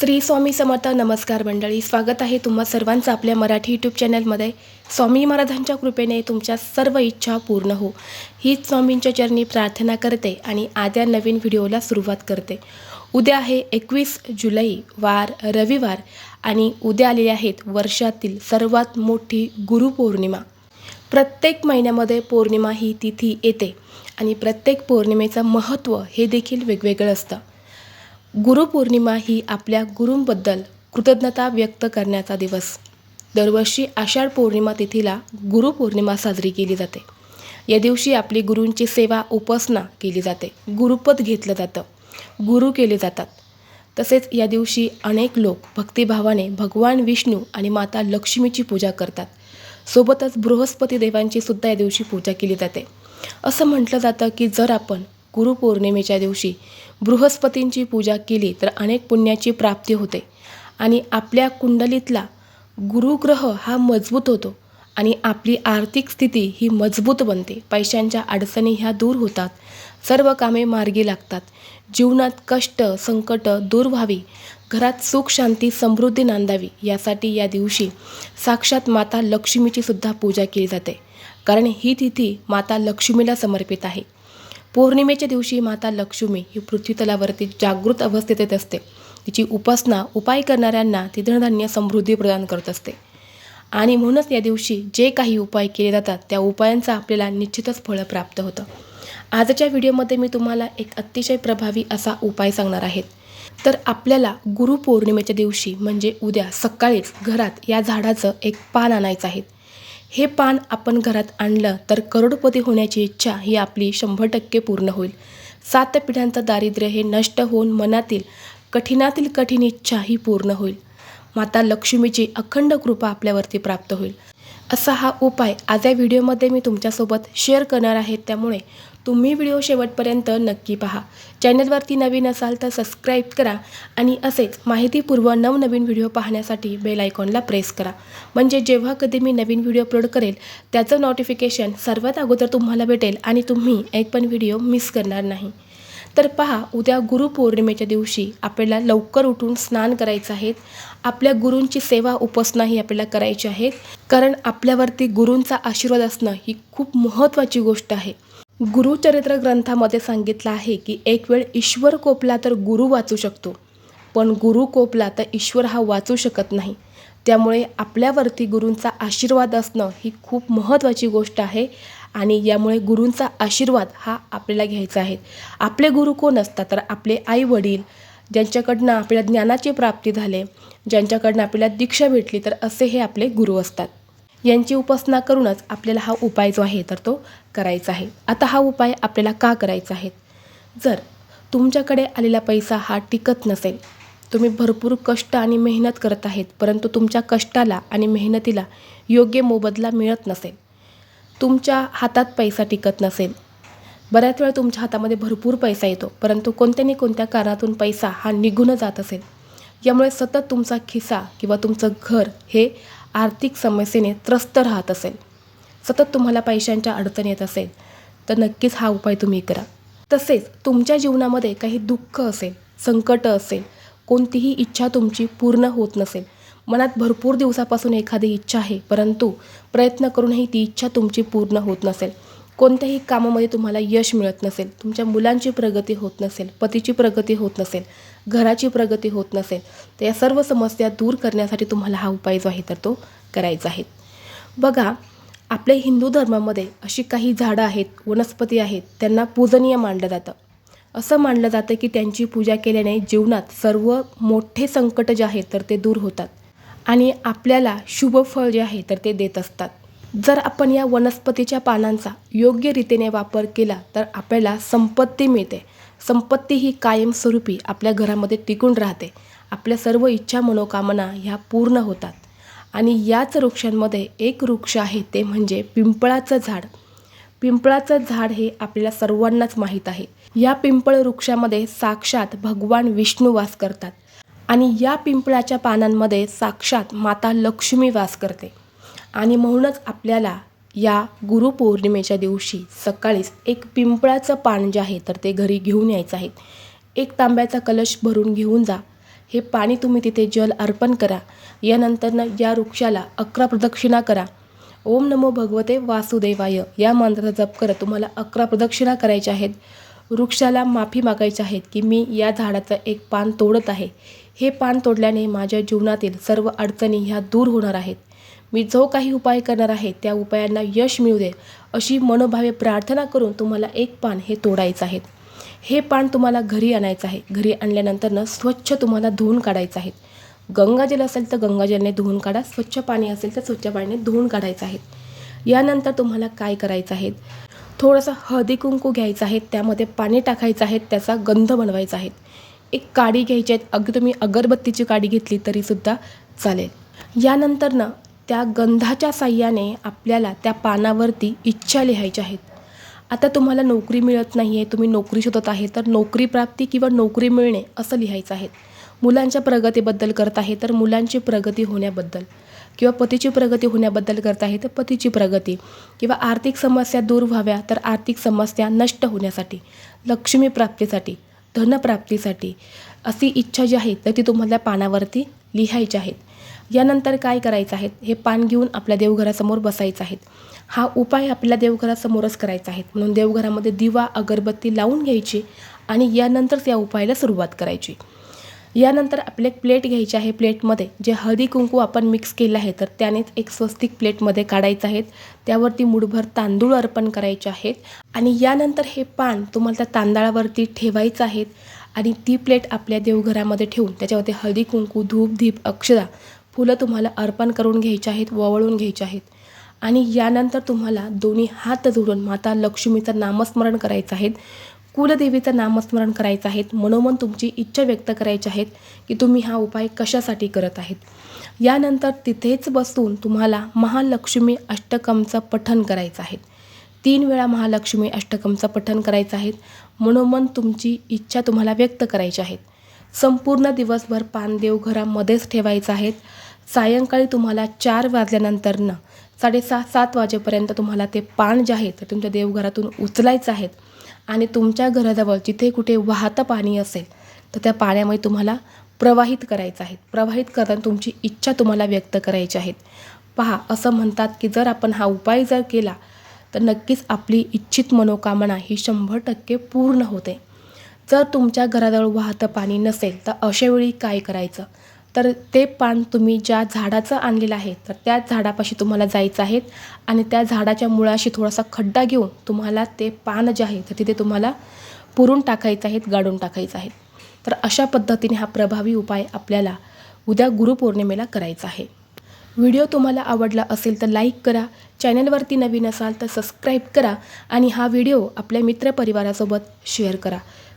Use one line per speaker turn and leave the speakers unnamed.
श्री स्वामी समर्थ नमस्कार मंडळी स्वागत आहे तुम्हा सर्वांचं आपल्या मराठी यूट्यूब चॅनलमध्ये स्वामी महाराजांच्या कृपेने तुमच्या सर्व इच्छा पूर्ण हो. हीच स्वामींच्या चरणी प्रार्थना करते आणि आद्या नवीन व्हिडिओला सुरुवात करते. उद्या आहे एकवीस जुलै वार रविवार आणि उद्या आलेले आहेत वर्षातील सर्वात मोठी गुरुपौर्णिमा. प्रत्येक महिन्यामध्ये पौर्णिमा ही तिथी येते आणि प्रत्येक पौर्णिमेचं महत्त्व हे देखील वेगवेगळं असतं. गुरुपौर्णिमा ही आपल्या गुरूंबद्दल कृतज्ञता व्यक्त करण्याचा दिवस. दरवर्षी आषाढ पौर्णिमा तिथीला गुरुपौर्णिमा साजरी केली जाते. या दिवशी आपली गुरूंची सेवा उपासना केली जाते. गुरुपद घेतलं जातं. गुरु केले जातात. तसेच या दिवशी अनेक लोक भक्तिभावाने भगवान विष्णू आणि माता लक्ष्मीची पूजा करतात. सोबतच बृहस्पती देवांची सुद्धा या दिवशी पूजा केली जाते. असं म्हटलं जातं की जर आपण गुरुपौर्णिमेच्या दिवशी बृहस्पतींची पूजा केली तर अनेक पुण्याची प्राप्ती होते. आणि आपल्या कुंडलीतला गुरुग्रह हा मजबूत होतो आणि आपली आर्थिक स्थिती ही मजबूत बनते. पैशांच्या अडचणी ह्या दूर होतात. सर्व कामे मार्गी लागतात. जीवनात कष्ट संकट दूर व्हावी. घरात सुख शांती समृद्धी नांदावी. यासाठी या दिवशी साक्षात माता लक्ष्मीची सुद्धा पूजा केली जाते. कारण ही तिथी माता लक्ष्मीला समर्पित आहे. पौर्णिमेच्या दिवशी माता लक्ष्मी ही पृथ्वीतलावरती जागृत अवस्थेत येत असते. तिची उपासना उपाय करणाऱ्यांना ती धनधान्य समृद्धी प्रदान करत असते. आणि म्हणूनच या दिवशी जे काही उपाय केले जातात त्या उपायांचा आपल्याला निश्चितच फळ प्राप्त होतं. आजच्या व्हिडिओमध्ये मी तुम्हाला एक अतिशय प्रभावी असा उपाय सांगणार आहेत तर आपल्याला गुरुपौर्णिमेच्या दिवशी म्हणजे उद्या सकाळीच घरात या झाडाचं एक पान आणायचं आहे. हे पान आपण घरात आणलं तर करोडपती होण्याची इच्छा ही आपली शंभर टक्के पूर्ण होईल. सात पिढ्यांचं दारिद्र्य हे नष्ट होऊन मनातील कठीणातील कठीण इच्छा ही पूर्ण होईल. माता लक्ष्मीची अखंड कृपा आपल्यावरती प्राप्त होईल. असा हा उपाय आज या व्हिडिओमध्ये मी तुमच्यासोबत शेअर करणार आहे. त्यामुळे तुम्ही व्हिडिओ शेवटपर्यंत नक्की पहा. चॅनलवरती नवीन असाल तर सबस्क्राईब करा आणि असेच माहितीपूर्व नवनवीन व्हिडिओ पाहण्यासाठी बेल आयकॉनला प्रेस करा. म्हणजे जेव्हा कधी मी नवीन व्हिडिओ अपलोड करेल त्याचं नोटिफिकेशन सर्वात अगोदर तुम्हाला भेटेल आणि तुम्ही एक पण व्हिडिओ मिस करणार नाही. तर पहा उद्या गुरुपौर्णिमेच्या दिवशी आपल्याला लवकर उठून स्नान करायचं आहे. आपल्या गुरूंची सेवा उपासना ही आपल्याला करायची आहे. कारण आपल्यावरती गुरूंचा आशीर्वाद असणं ही खूप महत्त्वाची गोष्ट आहे. गुरुचरित्र ग्रंथामध्ये सांगितलं आहे की एक वेळ ईश्वर कोपला तर गुरु वाचू शकतो. पण गुरु कोपला तर ईश्वर हा वाचू शकत नाही. त्यामुळे आपल्यावरती गुरूंचा आशीर्वाद असणं ही खूप महत्त्वाची गोष्ट आहे. आणि यामुळे गुरूंचा आशीर्वाद हा आपल्याला घ्यायचा आहे. आपले गुरु कोण असतात? तर आपले आई वडील ज्यांच्याकडनं आपल्याला ज्ञानाची प्राप्ती झाले ज्यांच्याकडनं आपल्याला दीक्षा भेटली तर असे हे आपले गुरु असतात. यांची उपासना करूनच आपल्याला हा उपाय जो आहे तर तो करायचा आहे. आता हा उपाय आपल्याला का करायचा आहे? जर तुमच्याकडे आलेला पैसा हा टिकत नसेल तुम्ही भरपूर कष्ट आणि मेहनत करत आहेत परंतु तुमच्या कष्टाला आणि मेहनतीला योग्य मोबदला मिळत नसेल तुमच्या हातात पैसा टिकत नसेल. बऱ्याच वेळा तुमच्या हातामध्ये भरपूर पैसा येतो परंतु कोणत्या ना कोणत्या कारणातून पैसा हा निघून जात असेल. यामुळे सतत तुमचा खिसा किंवा तुमचं घर हे आर्थिक समस्येने त्रस्त राहत असेल. सतत तुम्हाला पैशांच्या अडचण येत असेल तर नक्कीच हा उपाय तुम्ही करा. तसेच तुमच्या जीवनामध्ये काही दुःख असेल संकट असेल कोणतीही इच्छा तुमची पूर्ण होत नसेल मनात भरपूर दिवसापासून एखादी इच्छा आहे परंतु प्रयत्न करूनही ती इच्छा तुमची पूर्ण होत नसेल. कोणत्याही कामामध्ये तुम्हाला यश मिळत नसेल तुमच्या मुलांची प्रगती होत नसेल पतीची प्रगती होत नसेल घराची प्रगती होत नसेल तर या सर्व समस्या दूर करण्यासाठी तुम्हाला हा उपाय जो आहे तर तो करायचा आहे. बघा आपल्या हिंदू धर्मामध्ये अशी काही झाडं आहेत वनस्पती आहेत त्यांना पूजनीय मानलं जातं. असं मानलं जातं की त्यांची पूजा केल्याने जीवनात सर्व मोठे संकट जे आहेत तर ते दूर होतात. आणि आपल्याला शुभ फळ जे आहे तर ते देत असतात. जर आपण या वनस्पतीच्या पानांचा योग्य रीतीने वापर केला तर आपल्याला संपत्ती मिळते. संपत्ती ही कायमस्वरूपी आपल्या घरामध्ये टिकून राहते. आपल्या सर्व इच्छा मनोकामना ह्या पूर्ण होतात. आणि याच वृक्षांमध्ये एक वृक्ष आहे ते म्हणजे पिंपळाचं झाड. पिंपळाचं झाड हे आपल्याला सर्वांनाच माहीत आहे. या पिंपळ वृक्षामध्ये साक्षात भगवान विष्णू वास करतात. आणि या पिंपळाच्या पानांमध्ये साक्षात माता लक्ष्मी वास करते. आणि म्हणूनच आपल्याला या गुरुपौर्णिमेच्या दिवशी सकाळीच एक पिंपळाचं पान जे आहे तर ते घरी घेऊन यायचं आहे. एक तांब्याचा कलश भरून घेऊन जा. हे पाणी तुम्ही तिथे जल अर्पण करा. यानंतरनं या वृक्षाला अकरा प्रदक्षिणा करा. ओम नमो भगवते वासुदेवाय. या मंत्राचा जप करत तुम्हाला अकरा प्रदक्षिणा करायच्या आहेत. वृक्षाला माफी मागायची आहेत की मी या झाडाचं एक पान तोडत आहे. हे पान तोडल्याने माझ्या जीवनातील सर्व अडचणी ह्या दूर होणार आहेत. मी जो काही उपाय करणार आहे त्या उपायांना यश मिळू दे अशी मनोभावे प्रार्थना करून तुम्हाला एक पान हे तोडायचं आहे. हे पान तुम्हाला घरी आणायचं आहे. घरी आणल्यानंतरनं स्वच्छ तुम्हाला धुवून काढायचं आहे. गंगाजल असेल तर गंगाजलने धुवून काढा. स्वच्छ पाणी असेल तर स्वच्छ पाण्याने धुवून काढायचं आहे. यानंतर तुम्हाला काय करायचं आहे? थोडासा हळदी कुंकू घ्यायचा आहे त्यामध्ये पाणी टाकायचं आहे त्याचा गंध बनवायचा आहे. एक काडी घ्यायची आहेत अगदी तुम्ही अगरबत्तीची काडी घेतली तरीसुद्धा चालेल. यानंतरनं त्या गंधाच्या साह्याने आपल्याला त्या पानावरती इच्छा लिहायच्या आहेत. आता तुम्हाला नोकरी मिळत नाही आहे तुम्ही नोकरी शोधत आहे तर नोकरी प्राप्ती किंवा नोकरी मिळणे असं लिहायचं आहे. मुलांच्या प्रगतीबद्दल करत आहे तर मुलांची प्रगती होण्याबद्दल. किंवा पतीची प्रगती होण्याबद्दल करत आहे तर पतीची प्रगती. किंवा आर्थिक समस्या दूर व्हाव्या तर आर्थिक समस्या नष्ट होण्यासाठी लक्ष्मी प्राप्तीसाठी धनप्राप्तीसाठी अशी इच्छा जी आहे तर ती तुम्हाला पानावरती लिहायची आहेत यानंतर काय करायचं आहे हे पान घेऊन आपल्या देवघरासमोर बसायचं आहेत हा उपाय आपल्या देवघरासमोरच करायचा आहे. म्हणून देवघरामध्ये दिवा अगरबत्ती लावून घ्यायची आणि यानंतरच या उपायाला सुरुवात करायची. यानंतर आपले एक प्लेट घ्यायची आहे प्लेटमध्ये. जे हळदी कुंकू आपण मिक्स केलं आहे तर त्यानेच एक स्वस्तिक प्लेटमध्ये काढायचं आहे. त्यावरती मुठभर तांदूळ अर्पण करायचे आहेत. आणि यानंतर हे पान तुम्हाला त्या तांदळावरती ठेवायचं आहे. आणि ती प्लेट आपल्या देवघरामध्ये ठेवून त्याच्यावरती हळदी कुंकू धूप धीप अक्षरा फुलं तुम्हाला अर्पण करून घ्यायची आहेत ववळून घ्यायची आहेत. आणि यानंतर तुम्हाला दोन्ही हात जोडून माता लक्ष्मीचं नामस्मरण करायचं आहे. कुलदेवीचं नामस्मरण करायचं आहेत. मनोमन तुमची इच्छा व्यक्त करायची आहेत की तुम्ही हा उपाय कशासाठी करत आहेत. यानंतर तिथेच बसून तुम्हाला महालक्ष्मी अष्टकमचं पठण करायचं आहे. तीन वेळा महालक्ष्मी अष्टकमचं पठण करायचं आहे. मनोमन तुमची इच्छा तुम्हाला व्यक्त करायची आहेत. संपूर्ण दिवसभर पान देवघरामध्येच ठेवायचं आहेत. सायंकाळी तुम्हाला चार वाजल्यानंतरनं साडेसहा सात वाजेपर्यंत तुम्हाला ते पान जे आहे ते तुमच्या देवघरातून उचलायचं आहेत. आणि तुमच्या घराजवळ जिथे कुठे वाहतं पाणी असेल तर त्या पाण्यामुळे तुम्हाला प्रवाहित करायचं आहे. प्रवाहित करताना तुमची इच्छा तुम्हाला व्यक्त करायची आहेत पहा असं म्हणतात की जर आपण हा उपाय जर केला तर नक्कीच आपली इच्छित मनोकामना ही शंभर टक्के पूर्ण होते. जर तुमच्या घराजवळ वाहतं पाणी नसेल तर अशावेळी काय करायचं? तर ते पान तुम्ही ज्या झाडाचं आणलेलं आहे तर त्या झाडापाशी तुम्हाला जायचं आहे आणि त्या झाडाच्या मुळाशी थोडासा खड्डा घेऊन तुम्हाला ते पान जे आहे तर तिथे तुम्हाला पुरून टाकायचं आहेत गाडून टाकायचं आहे. तर अशा पद्धतीने हा प्रभावी उपाय आपल्याला उद्या गुरुपौर्णिमेला करायचा आहे. व्हिडिओ तुम्हाला आवडला असेल तर लाईक करा चॅनलवरती नवीन असाल तर सबस्क्राईब करा आणि हा व्हिडिओ आपल्या मित्रपरिवारासोबत शेअर करा.